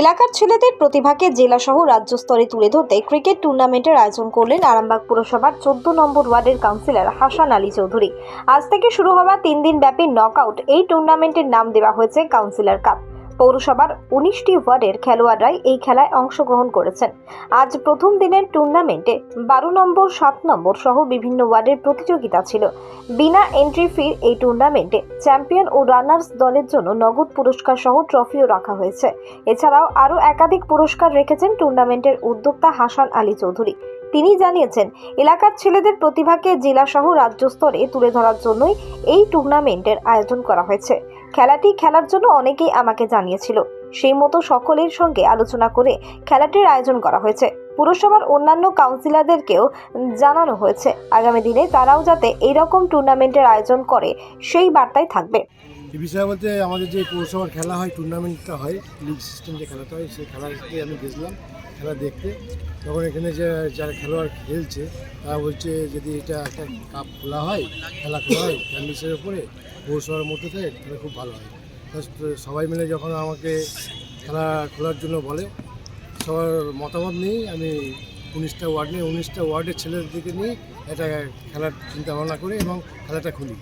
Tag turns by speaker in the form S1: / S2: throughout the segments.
S1: এলাকার ছেলেদের প্রতিভাকে জেলাসহ রাজ্য স্তরে তুলে ধরতে ক্রিকেট টুর্নামেন্টের আয়োজন করলেন আরামবাগ পুরসভার চোদ্দ নম্বর ওয়ার্ডের কাউন্সিলর হাসান আলী চৌধুরী। আজ থেকে শুরু হওয়া তিন দিন ব্যাপী নকআউট এই টুর্নামেন্টের নাম দেওয়া হয়েছে কাউন্সিলর কাপ। পৌরসভার উনিশটি ওয়ার্ডের খেলোয়াড়রাই এই খেলায় অংশগ্রহণ করেছেন। আজ প্রথম দিনের টুর্নামেন্টে বারো নম্বর, সাত নম্বর সহ বিভিন্ন ওয়ার্ডের প্রতিযোগিতা ছিল। বিনা এন্ট্রি ফির এই টুর্নামেন্টে চ্যাম্পিয়ন ও রানার্স দলের জন্য নগদ পুরস্কার সহ ট্রফিও রাখা হয়েছে। এছাড়াও আরও একাধিক পুরস্কার রেখেছেন টুর্নামেন্টের উদ্যোক্তা হাসান আলী চৌধুরী। তিনি জানিয়েছেন, এলাকার ছেলেদের প্রতিভাকে জেলাসহ রাজ্য স্তরে তুলে ধরার জন্যই এই টুর্নামেন্টের আয়োজন করা হয়েছে। খেলাটি খেলার জন্য অনেকেই আমাকে জানিয়েছিল। সেই মতো সকলের সঙ্গে আলোচনা করে খেলাটির আয়োজন করা হয়েছে। পুরসভার অন্যান্য কাউন্সিলরদেরকেও জানানো হয়েছে। আগামী দিনে তারাও যাতে এইরকম টুর্নামেন্টের আয়োজন করে, সেই বার্তাই থাকবে।
S2: এই বিষয়ে বলতে আমাদের যে পৌরসভার খেলা হয়, টুর্নামেন্টটা হয়, লিগ সিস্টেম যে খেলাটা হয়, সেই খেলাতে আমি গেছিলাম খেলা দেখতে, তখন এখানে যে যারা খেলোয়াড় খেলছে, তারা বলছে যদি এটা একটা কাপ খোলা হয়, খেলা খোলা হয় ক্যান্ডিসের উপরে, পৌরসভার মধ্যে থেকে তাহলে খুব ভালো হয়। সবাই মিলে যখন আমাকে খেলা খোলার জন্য বলে, সবার মতামত নিয়েই আমি উনিশটা ওয়ার্ড নিয়ে, উনিশটা ওয়ার্ডের ছেলেদেরকে নিয়ে এটা খেলার চিন্তা ভাবনা করি এবং খেলাটা খুলি।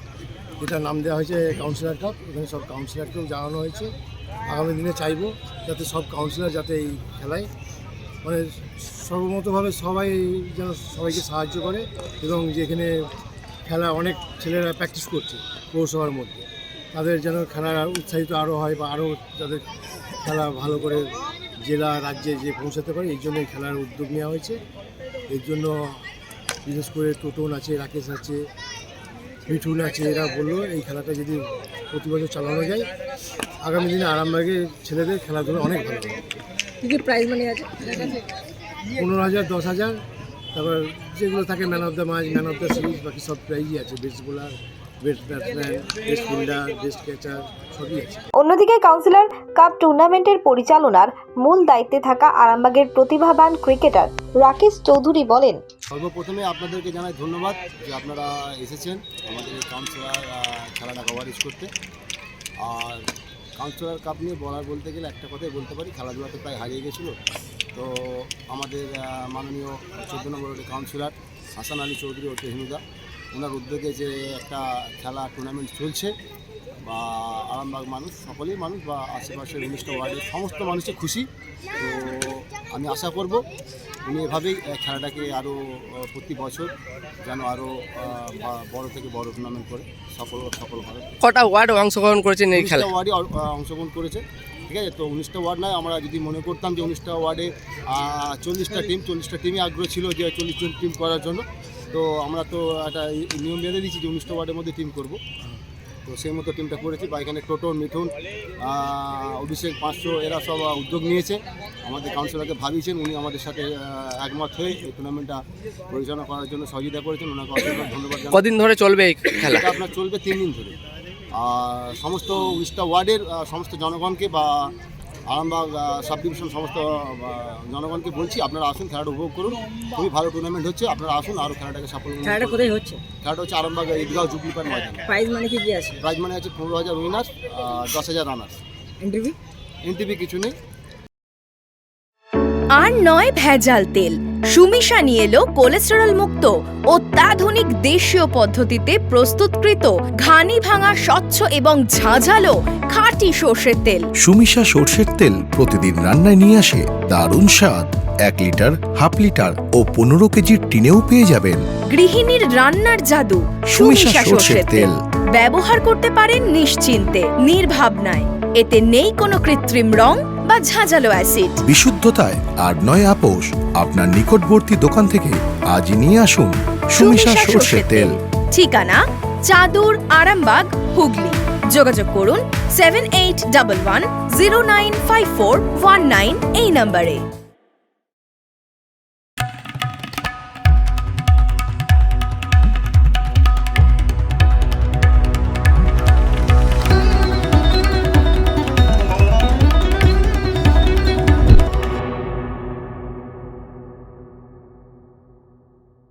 S2: যেটা নাম দেওয়া হয়েছে কাউন্সিলর কাপ এখানে সব কাউন্সিলরকেও জানানো হয়েছে। আগামী দিনে চাইব যাতে সব কাউন্সিলর যাতে এই খেলায় মানে সর্বমতভাবে সবাই যেন সবাইকে সাহায্য করে এবং যেখানে খেলা অনেক ছেলেরা প্র্যাকটিস করছে পৌরসভার মধ্যে। তাদের যেন খেলা উৎসাহিত আরও হয় বা আরও যাদের খেলা ভালো করে জেলা, রাজ্যে যে পৌঁছাতে পারে, এই জন্য এই খেলার উদ্যোগ নেওয়া হয়েছে। এর জন্য বিশেষ করে টোটন আছে, রাকেশ আছে, মিঠুন আছে, এরা বলল এই খেলাটা যদি প্রতি বছর চালানো যায়, আগামী দিনে আরামবাগের ছেলেদের খেলাধুলা অনেক ভালো হবে।
S3: কি কি প্রাইজ মানি আছে।
S2: পনেরো হাজার দশ হাজার তারপর যেগুলো থাকে man of the match man of the series বাকি সব প্রাইজই আছে। Best bowler best batsman best fielder best catcher সবই আছে।
S1: অন্যদিকে কাউন্সিলর কাপ টুর্নামেন্টের পরিচালনার মূল দায়িত্বে থাকা আরামবাগের প্রতিভাবান ক্রিকেটার রাকেশ চৌধুরী বলেন
S4: সর্বপ্রথমে আপনাদেরকে জানাই ধন্যবাদ যে আপনারা এসেছেন আমাদের কাউন্সিলর খেলাটা কভারেজ করতে। আর কাউন্সিলর কাপ নিয়ে বলার বলতে গেলে একটা কথাই বলতে পারি, খেলাধুলা তো প্রায় হারিয়ে গেছিল। তো আমাদের মাননীয় চোদ্দ নম্বর কাউন্সিলর হাসান আলী চৌধুরী ও তেহনুদা, ওনার উদ্যোগে যে একটা খেলা টুর্নামেন্ট চলছে বা আরামবাগ মানুষ সকলেই মানুষ বা আশেপাশের উনিশটা ওয়ার্ডের সমস্ত মানুষই খুশি। তো আমি আশা করব উনি এভাবেই খেলাটাকে আরও প্রতি বছর যেন আরও বড় থেকে বড় টুর্নামেন্ট করে সফল সফল ভাবে
S3: কটা ওয়ার্ড অংশগ্রহণ করেছেন এই খেলা
S4: ওয়ার্ডে অংশগ্রহণ করেছে ঠিক আছে? তো উনিশটা ওয়ার্ড নয় আমরা যদি মনে করতাম যে উনিশটা ওয়ার্ডে চল্লিশটা টিম চল্লিশটা টিমই আগ্রহ ছিল যে চল্লিশ জন টিম করার জন্য। তো আমরা তো একটা নিয়ম বেঁধে দিয়েছি যে উনিশটা ওয়ার্ডের মধ্যে টিম করব। তো সেই মতো টিমটা করেছি। বা এখানে টোটো মিঠুন অভিষেক পাঁচশো এরা সব উদ্যোগ নিয়েছে। আমাদের কাউন্সিলরকে ভাবিয়েছেন উনি আমাদের সাথে একমত হয়ে এই টুর্নামেন্টটা পরিচালনা করার জন্য সহযোগিতা করেছেন। ওনাকে অসংখ্য ধন্যবাদ
S3: কদিন ধরে চলবে এই খেলা?
S4: আপনার চলবে তিন দিন ধরে। আর সমস্ত উইস্টা ওয়ার্ডের সমস্ত জনগণকে বা আরামবাগ সাব ডিভিশন সমস্ত জনগণকে বলছি আপনারা আসুন খেলাটা উপভোগ করুন। খুবই ভালো টুর্নামেন্ট হচ্ছে আপনারা আসুন আরও খেলাটাকে সাফল্য
S3: খেলাটা কোথায় হচ্ছে?
S4: খেলাটা হচ্ছে আরামবাগ ঈদগাঁও জুবলি পার ময়দান।
S3: প্রাইজ মানে কি কি আছে?
S4: প্রাইজ মানে আছে পনেরো হাজার উইনার্স দশ হাজার রানার্স
S3: এনটিভি
S4: এনটিভি কিছু নেই।
S5: আর নয় ভেজাল তেল। সুমিশা নিয়ে এলো কোলেস্টেরল মুক্ত অত্যাধুনিক দেশীয় পদ্ধতিতে প্রস্তুতকৃত ঘানি ভাঙা স্বচ্ছ এবং ঝাঁঝালো খাঁটি সর্ষের তেল।
S6: সুমিশা সর্ষের তেল প্রতিদিন রান্নায় নিয়ে আসে। দারুণ স্বাদ। এক লিটার হাফ লিটার ও পনেরো কেজির টিনেও পেয়ে যাবেন।
S5: গৃহিণীর রান্নার জাদু
S6: সুমিশা
S5: সর্ষের তেল। ব্যবহার করতে পারেন নিশ্চিন্তে নির্ভাবনায়। এতে নেই কোনো কৃত্রিম রং বা ঝাঁঝালো অ্যাসিড।
S6: বিশুদ্ধতায় আর নয় আপোষ আপনার নিকটবর্তী দোকান থেকে আজ নিয়ে আসুন সুমিশা সর্ষের তেল।
S5: ঠিকানা চাদুর আরামবাগ হুগলি। যোগাযোগ করুন seven eight double one zero nine five four one nine এই নম্বরে